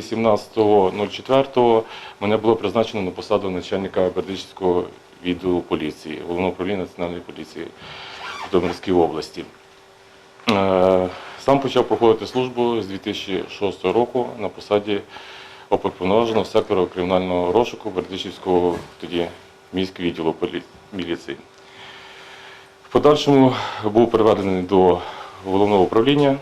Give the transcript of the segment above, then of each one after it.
17.04 мене було призначено на посаду начальника Бердичівського відділу поліції, головного управління національної поліції в Житомирській області. Е, Сам почав проходити службу з 2006 року на посаді оперповноваженого сектору кримінального розшуку Бердичівського тоді міського відділу міліції. В подальшому був переведений до головного управління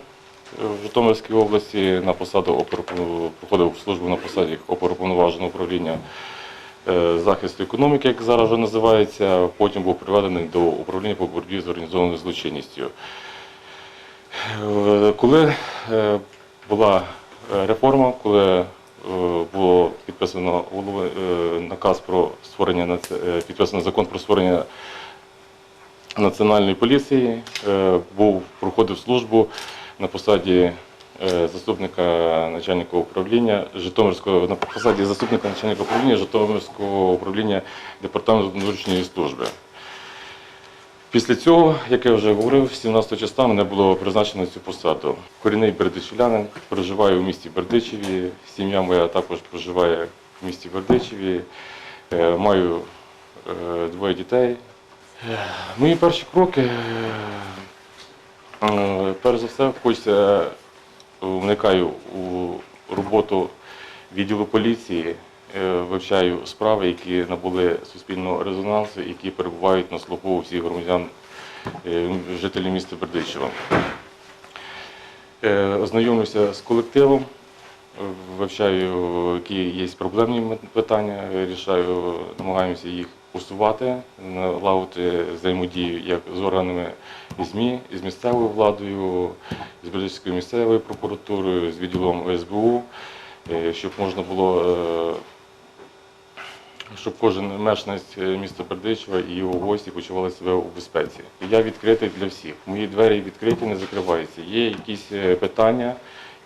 в Житомирській області на посаду оперуповно- проходив службу на посаді оперуповноваженого управління е, захисту економіки, як зараз вже називається. Потім був приведений до управління по боротьбі з організованою злочинністю. Е, Коли е, була е, реформа, коли е, було підписано е, наказ про створення е, підписано закон про створення національної поліції, е, був проходив службу на посаді е, заступника начальника управління Житомирського на посаді заступника начальника управління Житомирського управління департаменту внутрішньої служби. Після цього, як я вже говорив, 17 числа мене було призначено цю посаду. Корінний бердичівлянин, проживаю в місті Бердичеві, сім'я моя також проживає в місті Бердичеві, Е, маю е, двоє дітей. Мої перші кроки, перш за все, хочеться е, вникаю у роботу відділу поліції, е, вивчаю справи, які набули суспільного резонансу, які перебувають на слуху всіх громадян, е, жителів міста Бердичева. Е, Ознайомлюся з колективом, е, вивчаю, які є проблемні питання, рішаю, намагаємося їх усувати, налагодити взаємодію як з органами ЗМІ, з місцевою владою, з Бердичівською місцевою прокуратурою, з відділом СБУ, е, щоб можна було е, щоб кожен мешканець е, міста Бердичева і його гості почували себе у безпеці. Я відкритий для всіх. Мої двері відкриті, не закриваються. Є якісь питання,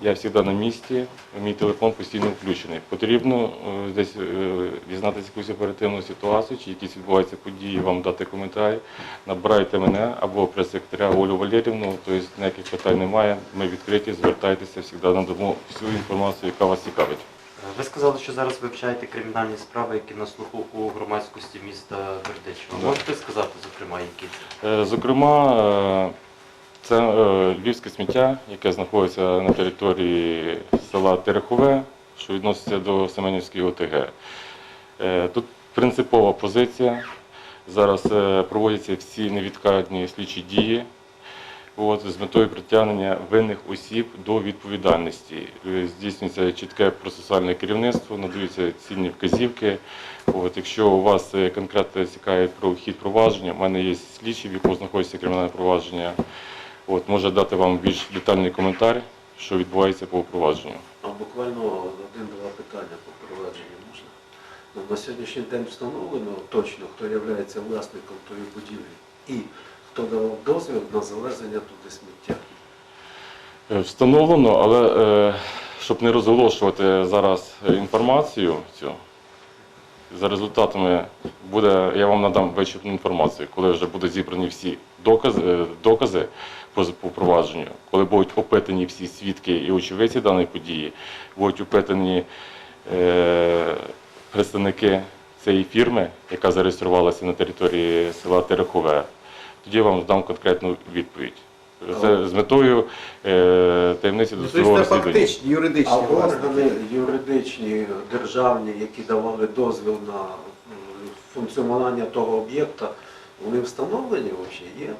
я завжди на місці, мій телефон постійно включений. Потрібно е, десь е, дізнатися якусь оперативну ситуацію, чи якісь відбуваються події, вам дати коментар. Набирайте мене або прес-секретаря Олю Валерівну, тобто ніяких питань немає. Ми відкриті, звертайтеся, завжди надамо всю інформацію, яка вас цікавить. Ви сказали, що зараз вивчаєте кримінальні справи, які на слуху у громадськості міста Бердичева. Можете сказати, зокрема, які? Е, Зокрема, це е, львівське сміття, яке знаходиться на території села Терехове, що відноситься до Семенівської ОТГ. Е, Тут принципова позиція. Зараз е, проводяться всі невідкладні слідчі дії от, з метою притягнення винних осіб до відповідальності. Здійснюється чітке процесуальне керівництво, надаються цінні вказівки. От, якщо у вас конкретно цікавить про хід провадження, в мене є слідчий, в якому знаходиться кримінальне провадження. От, може дати вам більш детальний коментар, що відбувається по провадженню. А буквально один-два питання по провадженню можна. Ну, на сьогоднішній день встановлено точно, хто є власником тої будівлі і хто давав дозвіл на завезення туди сміття. Е, Встановлено, але е, щоб не розголошувати зараз е, інформацію цю, за результатами буде, я вам надам вичерпну інформацію, коли вже будуть зібрані всі докази, е, докази по, провадженню, коли будуть опитані всі свідки і очевидці даної події, будуть опитані е, представники цієї фірми, яка зареєструвалася на території села Терехове, тоді я вам дам конкретну відповідь. З, з метою е, таємниці Ну, досудового Тобто це розслідування. фактичні, юридичні А органи юридичні, державні, які давали дозвіл на м, функціонування того об'єкта, вони встановлені взагалі є?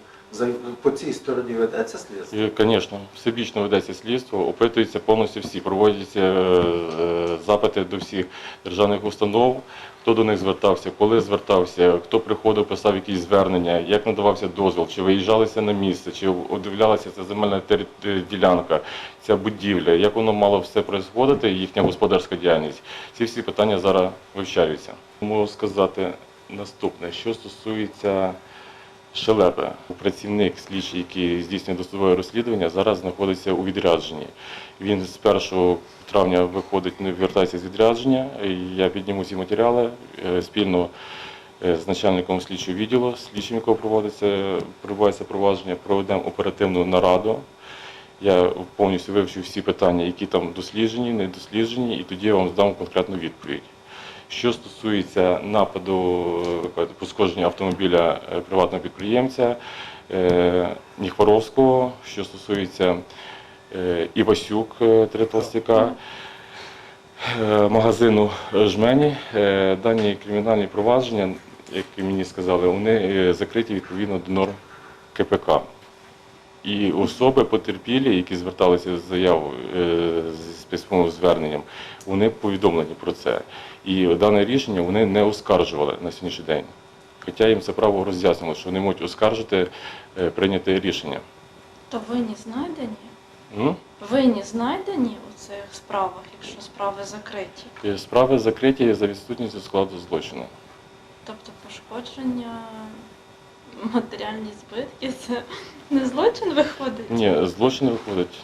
По цій стороні ведеться слідство? Звісно, всебічно ведеться слідство, опитуються повністю всі, проводяться е, е, запити до всіх державних установ, хто до них звертався, коли звертався, хто приходив, писав якісь звернення, як надавався дозвіл, чи виїжджалися на місце, чи удивлялася ця земельна ділянка, ця будівля, як воно мало все происходити, їхня господарська діяльність. Ці всі питання зараз вивчаються. Можу сказати наступне, що стосується Шелепе, працівник слідчий, який здійснює досудове розслідування, зараз знаходиться у відрядженні. Він з 1 травня виходить, вертається з відрядження. Я підніму ці матеріали е, спільно е, з начальником слідчого відділу, слідчим, якого проводиться, проводиться провадження, проведемо оперативну нараду Я повністю вивчив всі питання, які там досліджені, не досліджені, і тоді я вам здам конкретну відповідь. Що стосується нападу е, пошкодження автомобіля е, приватного підприємця е, Ніхворовського, що стосується Івасюк Три Толстяка, е, магазину Жмені, дані кримінальні провадження, як мені сказали, вони закриті відповідно до норм КПК. І особи потерпілі, які зверталися з заявою письмовим зверненням, вони повідомлені про це. І дане рішення вони не оскаржували на сьогоднішній день. Хоча їм це право роз'яснило, що вони можуть оскаржити е, прийняте рішення. То винні знайдені? Ну, Винні знайдені у цих справах, якщо справи закриті. е, Справи закриті за відсутністю складу злочину. Тобто пошкодження, матеріальні збитки це не злочин виходить? Ні, злочин виходить.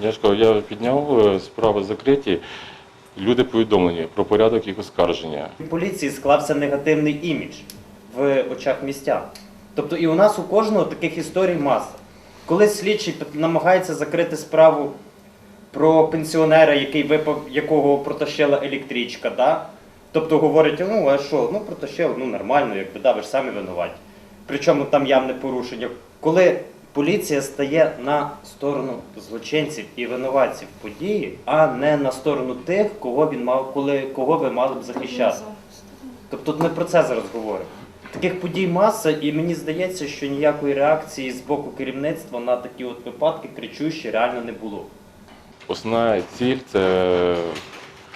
Я я підняв е, справи закриті, люди повідомлені про порядок їх оскарження. Поліції склався негативний імідж в очах містян. Тобто і у нас у кожного таких історій маса. Коли слідчий намагається закрити справу про пенсіонера, який випав, якого протащила електричка, да? тобто говорить, ну а що, ну протащив, ну нормально, якби да, ви ж самі винуваті. Причому там явне порушення. Коли поліція стає на сторону злочинців і винуватців події, а не на сторону тих, кого він мав, коли кого ви мали б захищати. Тобто ми про це зараз говоримо. Таких подій маса, і мені здається, що ніякої реакції з боку керівництва на такі от випадки кричущі реально не було. Основна ціль це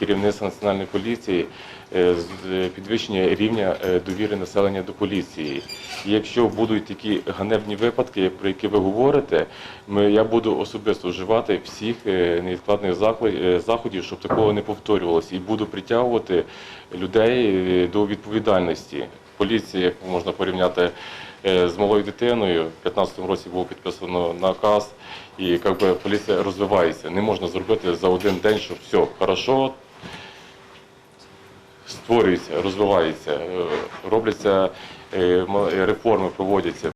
керівництво національної поліції е, е, підвищення рівня е, довіри населення до поліції. Якщо будуть такі ганебні випадки, про які ви говорите, я буду особисто вживати всіх невідкладних заходів, щоб такого не повторювалося, і буду притягувати людей до відповідальності. Поліція, як можна порівняти з малою дитиною, в 2015 році було підписано наказ, і якби поліція розвивається. Не можна зробити за один день, щоб все хорошо створюється, розвивається, е, робляться е, реформи, проводяться.